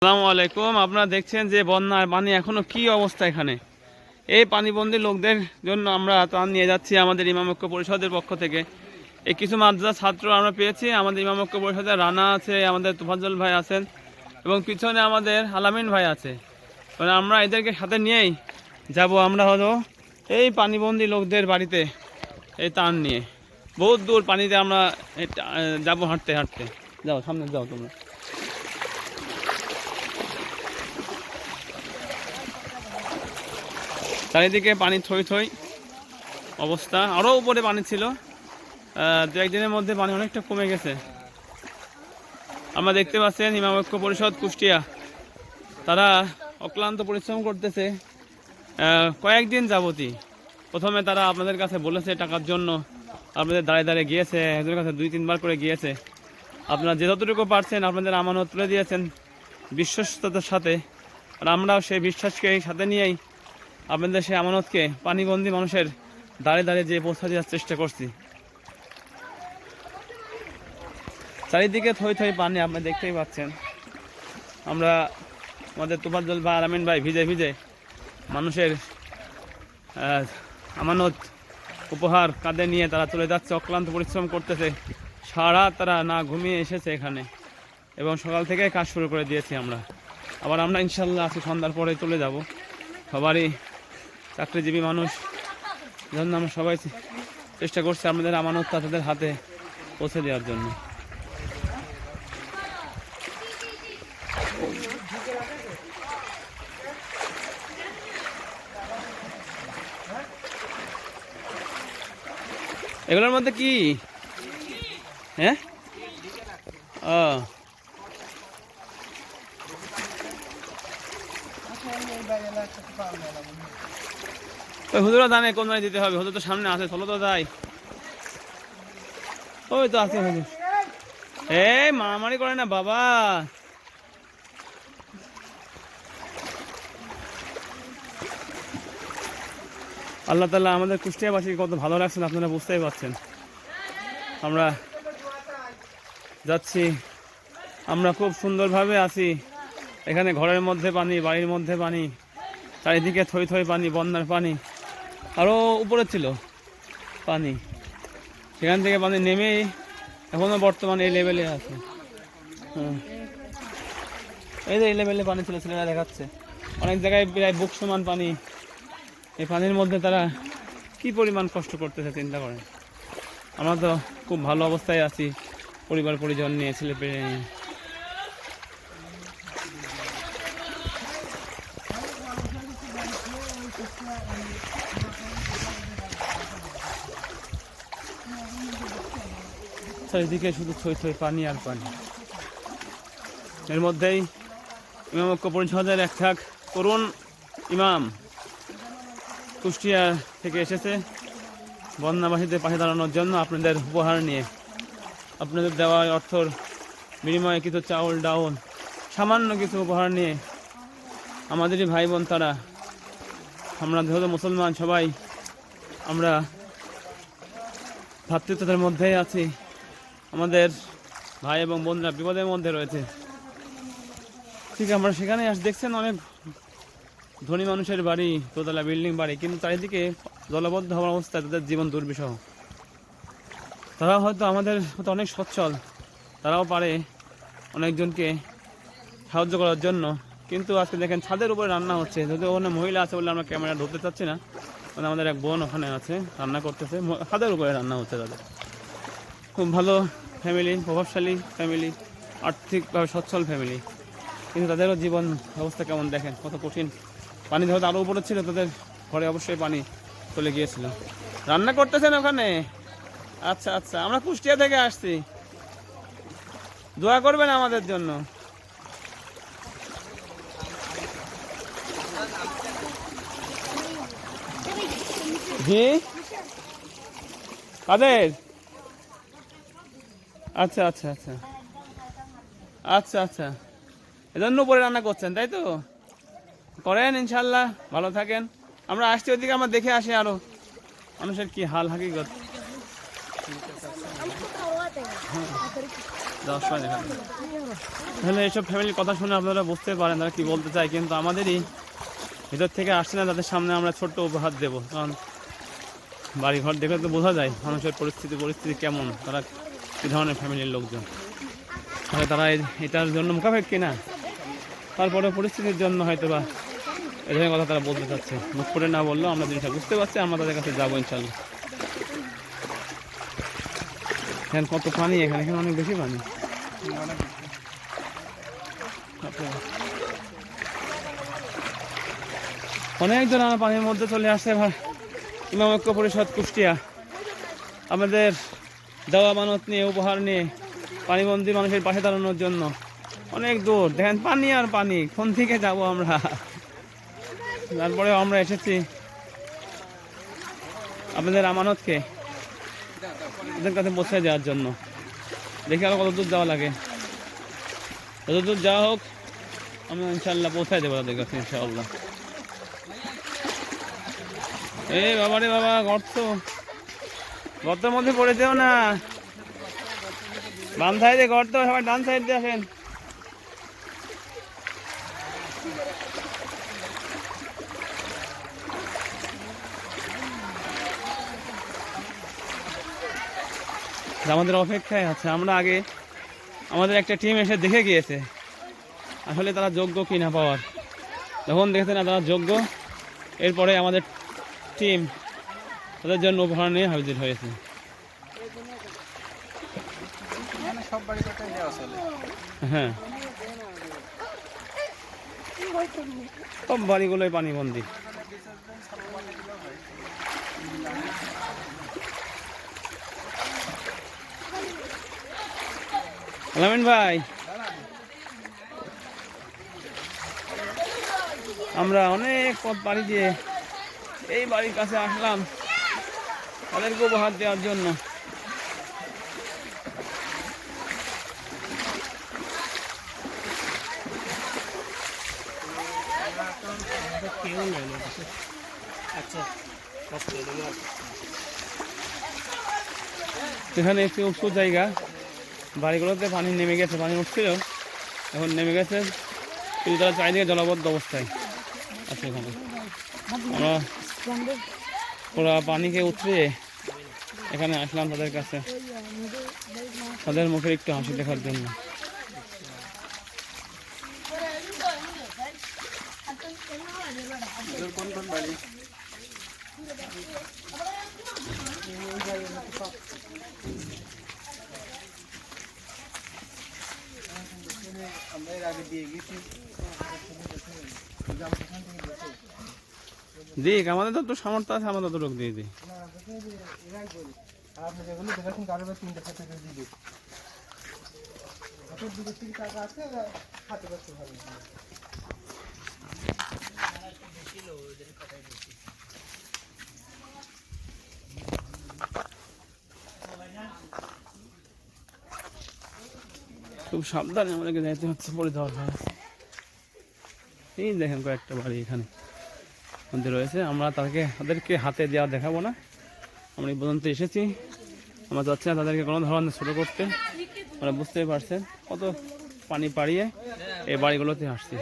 আসসালামু আলাইকুম। আপনারা দেখছেন যে বন্যার পানি, এখনও কি অবস্থা এখানে? এই পানিবন্দী লোকদের জন্য আমরা ত্রাণ নিয়ে যাচ্ছি আমাদের ইমামক্য পরিষদের পক্ষ থেকে। এই কিছু মাদ্রাসা ছাত্র আমরা পেয়েছি। আমাদের ইমামক্য পরিষদের রানা আছে, আমাদের তুফাজ্জল ভাই আছেন এবং পিছনে আমাদের আলামিন ভাই আছে। মানে আমরা এদেরকে সাথে নিয়েই যাব আমরা হলো এই পানিবন্দী লোকদের বাড়িতে এই ত্রাণ নিয়ে। বহুত দূর পানিতে আমরা যাব হাঁটতে হাঁটতে। যাও, সামনে যাও তোমরা। চারিদিকে পানি থই থই অবস্থা। আরও উপরে পানি ছিল। দু একদিনের মধ্যে পানি অনেকটা কমে গেছে। আমরা দেখতে পাচ্ছেন হিমামক্য পরিষদ কুষ্টিয়া। তারা অক্লান্ত পরিশ্রম করতেছে। কয়েকদিন যাবতই। প্রথমে তারা আপনাদের কাছে বলেছে টাকার জন্য। আপনাদের দাঁড়িয়ে দাঁড়িয়ে গিয়েছে একজনের কাছে দুই, তিনবার করে গিয়েছে। আপনারা যতটুকু পারছেন আপনাদের আমানত তুলে দিয়েছেন বিশ্বস্ততার সাথে। আর আমরাও সেই বিশ্বাসকে সাথে নিয়েই আপনাদের সেই আমানতকে পানিবন্দী মানুষের দাঁড়িয়ে দাঁড়িয়ে যে পৌঁছা দেওয়ার চেষ্টা করছি। চারিদিকে থই থই পানি আপনি দেখতেই পাচ্ছেন। আমরা আমাদের তুফাজ্জল ভাই, আলামিন ভাই ভিজে ভিজে মানুষের আমানত, উপহার কাঁধে নিয়ে তারা চলে যাচ্ছে, অক্লান্ত পরিশ্রম করতেছে। সারা তারা না ঘুমিয়ে এসেছে এখানে। এবং সকাল থেকে কাজ শুরু করে দিয়েছি আমরা। আবার আমরা ইনশাল্লাহ আজকে সন্ধ্যার পরে চলে যাব। সবারই চাকরিজীবী মানুষ। জন্য আমরা সবাই চেষ্টা করছি আমাদের আমানতটা তাদের হাতে পৌঁছে দেওয়ার জন্য। এগুলোর মধ্যে কি? হ্যাঁ? ও। ওই জানে কোন দিতে হবে? তো সামনে আছে, চলো তো ওই তো আছে এই মারামারি করে না বাবা। আল্লাহ তাল্লাহ আমাদের কুষ্টিয়াবাসীকে কত ভালো লাগছেন আপনারা বুঝতেই পারছেন। আমরা যাচ্ছি। আমরা খুব সুন্দরভাবে আছি। এখানে ঘরের মধ্যে পানি, বাড়ির মধ্যে পানি, চারিদিকে থই থই পানি, বন্যার পানি আরও উপরে ছিল পানি। সেখান থেকে পানি নেমেই এখনও বর্তমানে এই লেভেলে আছে। হুম। এই যে এই লেভেলে পানি ছিল, ছেলেরা দেখাচ্ছে। অনেক জায়গায় প্রায় বুক সমান পানি। এই পানির মধ্যে তারা কি পরিমাণ কষ্ট করতেছে চিন্তা করেন? আমরা তো খুব ভালো অবস্থায় আছি পরিবার পরিজন নিয়ে ছেলে পেয়ে নিয়ে। চারিদিকে শুধু থই থই পানি আর পানি। এর মধ্যেই ইমামক্য পরিষদের এক ঠাক তরুণ ইমাম। কুষ্টিয়া থেকে এসেছে। বন্যাবাসীদের পাশে দাঁড়ানোর জন্য আপনাদের উপহার নিয়ে। আপনাদের দেওয়া অর্থর বিনিময়ে কিছু চাউল, ডাউল, সামান্য কিছু উপহার নিয়ে। আমাদেরই ভাই বোন তারা আমরা যেহেতু মুসলমান, সবাই আমরা ভ্রাতৃত্বের মধ্যেই আছি। আমাদের ভাই এবং বোনরা বিপদের মধ্যে রয়েছে। ঠিক, আমরা সেখানে আস, দেখছেন অনেক ধনী মানুষের বাড়ি, দোতলা বিল্ডিং বাড়ি, কিন্তু চারিদিকে জলবদ্ধ হওয়ার অবস্থায় তাদের জীবন দুর্বিষহ। তারা হয়তো আমাদের মতো অনেক সচ্ছল, তারাও পারে অনেকজনকে সাহায্য করার জন্য। কিন্তু আজকে দেখেন ছাদের উপরে রান্না হচ্ছে। যদি ওখানে মহিলা আছে বলে আমরা ক্যামেরা ধরতে চাচ্ছি না মানে আমাদের এক বোন ওখানে আছে, রান্না করতেছে। ছাদের উপরে রান্না হচ্ছে তাদের। খুব ভালো ফ্যামিলি প্রভাবশালী ফ্যামিলি আর্থিকভাবে সচ্ছল ফ্যামিলি কিন্তু তাদেরও জীবন অবস্থা কেমন দেখেন? কত কঠিন। পানি হয়তো আরও উপরে ছিল, তাদের ঘরে অবশ্যই পানি চলে গিয়েছিল। রান্না করতেছেন ওখানে? আচ্ছা আচ্ছা আমরা কুষ্টিয়া থেকে আসছি। দোয়া করবেন আমাদের জন্য। জি? কাদের? আচ্ছা আচ্ছা আচ্ছা। আচ্ছা আচ্ছা। এজন্য উপরে রান্না করছেন, তাই তো? করেন ইনশাল্লাহ, ভালো থাকেন। আমরা আসছি ওইদিকে, আমরা দেখে আসি আরও। মানুষের কি হাল দেখা যাবে। তাহলে এইসব ফ্যামিলির কথা শুনে আপনারা বুঝতে পারেন, তারা কি বলতে চায়, কিন্তু আমাদেরই ভিতর থেকে আসছে না, তাদের সামনে আমরা ছোট্ট উপহার দেব। কারণ বাড়ি ঘর দেখলে তো বোঝা যায় মানুষের পরিস্থিতি পরিস্থিতি কেমন, তারা কী ধরনের ফ্যামিলির লোকজন। তাহলে তারা এটার জন্য মোকাবেক্ষি না তারপরে পরিস্থিতির জন্য হয়তো বা এই ধরনের কথা তারা বলতে চাচ্ছে। মুখ করে না বললেও আমরা জিনিসটা বুঝতে পারছি, আমরা তাদের কাছে যাব ইনশাল্লাহ এখানে কত পানি এখানে এখানে অনেক বেশি পানি। অনেকজন আমার পানির মধ্যে চলে আসছে ইমাম ঐক্য পরিষদ কুষ্টিয়া। আমাদের দেওয়া মানত নিয়ে, উপহার নিয়ে পানিবন্দী মানুষের পাশে দাঁড়ানোর জন্য অনেক দূর। দেখেন, পানি আর পানি, কোন থেকে যাব আমরা? তারপরে আমরা এসেছি আপনাদের আমানতকে ওদের কাছে পৌঁছে দেওয়ার জন্য। দেখি আরও কত দূর যাওয়া লাগে। যত দূর যাওয়া হোক আমি ইনশাল্লাহ পৌঁছায় দেবো তাদের কাছে, ইনশাআল্লাহ। এ বাবা রে বাবা, গর্ত। গর্তের মধ্যে পড়ে যেও না। বাম সাইডে গর্ত, সবাই ডান সাইড দিয়ে আসেন আমাদের অপেক্ষায় আছে। আমরা আগে আমাদের একটা টিম এসে দেখে গিয়েছে। আসলে তারা যোগ্য কি না পাওয়ার। যখন দেখেছে না তারা যোগ্য, এরপরে আমাদের টিম তাদের জন্য উপহার নিয়ে হাজির হয়েছে। হ্যাঁ। সব বাড়িগুলোই পানিবন্দি। আলামিন ভাই। আমরা অনেক পথ পাড়ি দিয়ে এই বাড়ির কাছে আসলাম তাদেরকে উপহার দেওয়ার জন্য। সেখানে একটি উঁচু জায়গা। বাড়িগুলোতে পানি নেমে গেছে, পানি উঠছিল। এখন নেমে গেছে। কিন্তু তারা চারিদিকে জলবদ্ধ অবস্থায় আছে এখানে। আমরা পুরো পানিকে উতরিয়ে এখানে আসলাম তাদের কাছে। তাদের মুখের একটু হাসি দেখার জন্য। কোন কোন বাড়ি আমরা এর আগে দিয়ে গেছি। দিক আমাদের তো সামর্থ্য আছে আমাদের তো রোগ দিয়ে দিই। খুব সাবধানে আমাদেরকে যাইতে হচ্ছে পড়ে আছে। এই দেখেন কয়েকটা বাড়ি এখানে। মধ্যে রয়েছে। আমরা তাদেরকে তাদেরকে হাতে দেওয়া দেখাবো না। আমরা এই পর্যন্ত এসেছি। আমরা যাচ্ছি না তাদেরকে কোনো ধরনের ছোটো করতে। আমরা বুঝতেই পারছেন কত পানি পাড়িয়ে এই বাড়িগুলোতে আসছি।